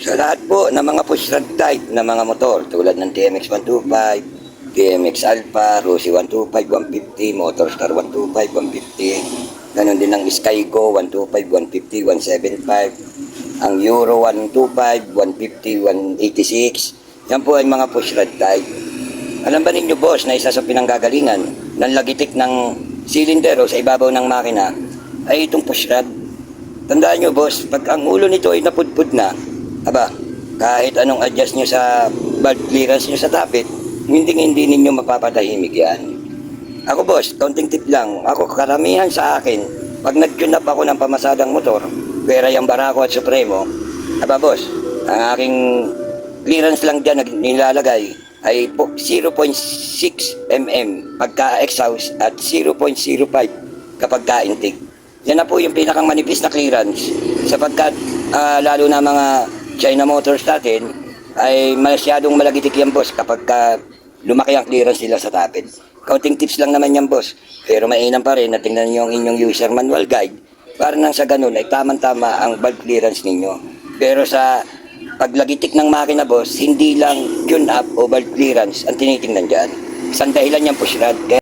Sa lahat po ng mga push rod type na mga motor tulad ng TMX 125, TMX Alpha, Rossi 125, 150, Motorstar 125, 150. Ganon din ang Skygo 125, 150, 175. Ang Euro 125, 150, 186. Yan po ay mga push rod type. Alam ba ninyo boss na isa sa pinanggagalingan ng lagitik ng cylinder o sa ibabaw ng makina ay itong push rod. Tandaan nyo boss, pag ang ulo nito ay napudpud na, aba, kahit anong adjust nyo sa valve clearance nyo sa tapit, hindi hindi ninyo mapapatahimik yan. Ako boss, counting tip lang, ako karamihan sa akin, pag nag-tune ako ng pamasadang motor, pera yung Barako at Supremo, aba boss, ang aking clearance lang dyan na nilalagay ay po 0.6 mm pagka exhaust at 0.05 kapag ka-intake. Yan na po yung pinakang manipis na clearance sapagkat ah, lalo na mga China motors natin ay masyadong malagitik yan boss kapag ka lumaki ang clearance nila sa tapid. Counting tips lang naman yan boss. Pero mainam pa rin na tingnan niyo ang inyong user manual guide para nang sa ganun ay tamang-tama ang valve clearance ninyo. Pero sa paglagitik ng makina boss, hindi lang tune up o valve clearance ang tinitingnan dyan. Isang dahilan yan rod. Kaya